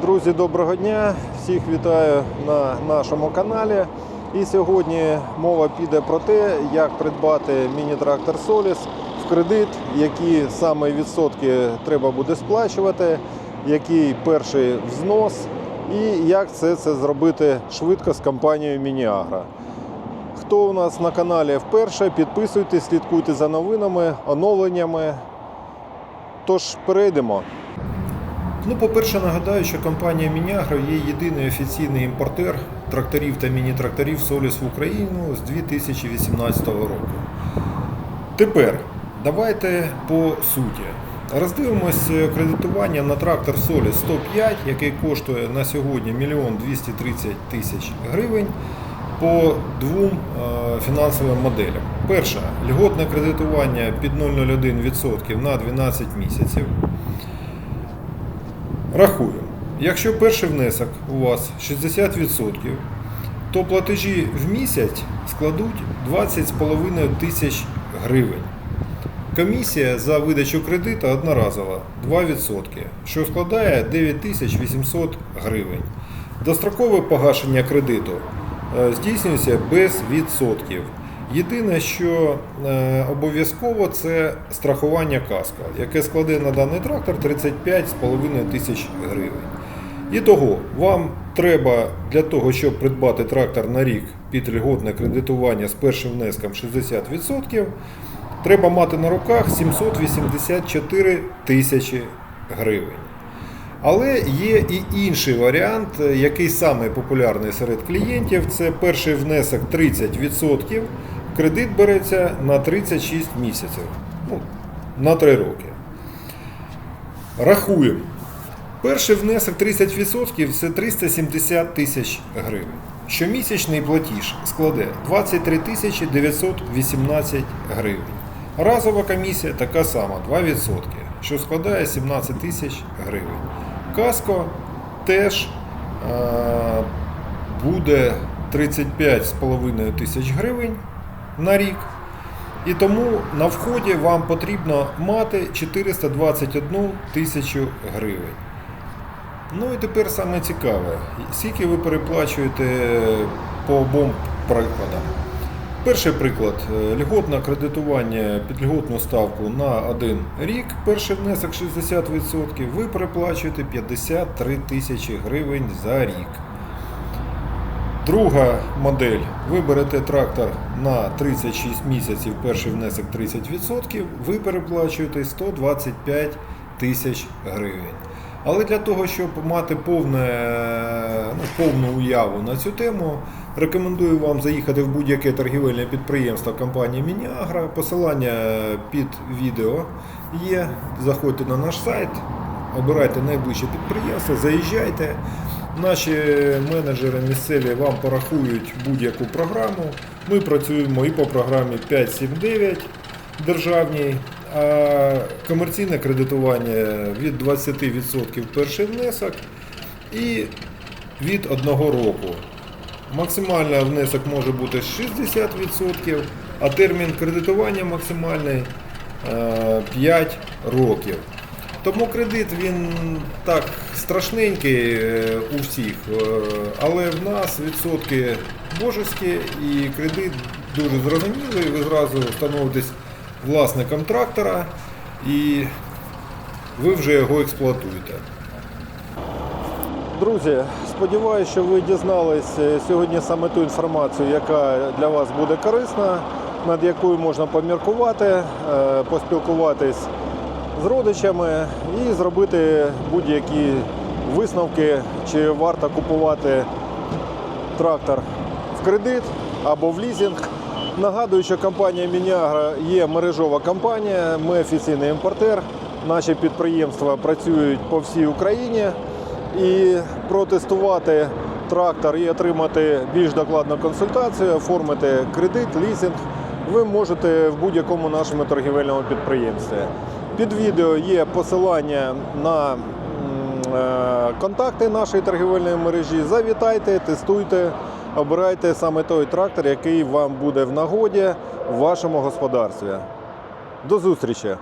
Друзі, доброго дня! Всіх вітаю на нашому каналі. І сьогодні мова піде про те, як придбати міні-трактор Solis в кредит, які саме відсотки треба буде сплачувати, який перший взнос, і як це, це зробити швидко з компанією Мініагра. Хто у нас на каналі вперше, підписуйтесь, слідкуйте за новинами, оновленнями. Тож перейдемо. Ну, по-перше, нагадаю, що компанія Мінягро є єдиний офіційний імпортер тракторів та міні-тракторів Соліс в Україну з 2018 року. Тепер давайте по суті. Роздивимось кредитування на трактор Solis 105, який коштує на сьогодні 1 230 тисяч гривень по двом е, фінансовим моделям. Перша льготне кредитування під 0,01% на 12 місяців. Рахуємо. Якщо перший внесок у вас 60%, то платежі в місяць складуть 20,5 тисяч гривень. Комісія за видачу кредиту одноразова 2%, що складає 9800 гривень. Дострокове погашення кредиту е, здійснюється без відсотків. Єдине, що е, обов'язково це страхування каска, яке складе на даний трактор 35,5 тисяч гривень. І того, вам треба для того, щоб придбати трактор на рік під льготне кредитування з першим внеском 60%, треба мати на руках 784 тисячі гривень. Але є і інший варіант, який популярний серед клієнтів. Це перший внесок 30%. Кредит береться на 36 місяців, ну, на 3 роки. Рахуємо. Перший внесок 30% це 370 тисяч гривень. Щомісячний платіж складе 23 тисячі 918 гривень. Разова комісія така сама 2%, що складає 17 тисяч гривень. Каско теж е, буде 35,5 тисяч гривень на рік. І тому на вході вам потрібно мати 421 тисячу гривень. Ну і тепер саме цікаве, скільки ви переплачуєте по обом прикладам. Перший приклад е, льготне кредитування під льготну ставку на один рік, перший внесок 60%, ви переплачуєте 53 тисячі гривень за рік. Друга модель. Ви берете трактор на 36 місяців, перший внесок 30%, ви переплачуєте 125 тисяч гривень. Але для того, щоб мати повне, ну, повну уяву на цю тему, рекомендую вам заїхати в будь-яке торгівельне підприємство компанії Мініагра. Посилання під відео є. Заходьте на наш сайт, обирайте найближче підприємство, заїжджайте. Наші менеджери місцеві вам порахують будь-яку програму. Ми працюємо і по програмі 579 державній, а комерційне кредитування від 20% перший внесок і від 1 року. Максимальний внесок може бути 60%, а термін кредитування максимальний е, 5 років. Тому кредит він так страшненький е, у всіх, е, але в нас відсотки божеські і кредит дуже зрозумілий. Ви зразу становитесь власником трактора і ви вже його експлуатуєте. Друзі, сподіваюся, що ви дізнались е, сьогодні саме ту інформацію, яка для вас буде корисна, над якою можна поміркувати, поспілкуватись з родичами і зробити будь-які висновки, чи варто купувати трактор в кредит або в лізинг. Нагадую, що компанія Мініагра є мережова компанія, ми офіційний імпортер. Наші підприємства працюють по всій Україні. І протестувати трактор і отримати більш докладну консультацію, оформити кредит, лізинг ви можете в будь-якому нашому торгівельному підприємстві. Під відео є посилання на е, контакти нашої торгівельної мережі. Завітайте, тестуйте, обирайте саме той трактор, який вам буде в нагоді в вашому господарстві. До зустрічі!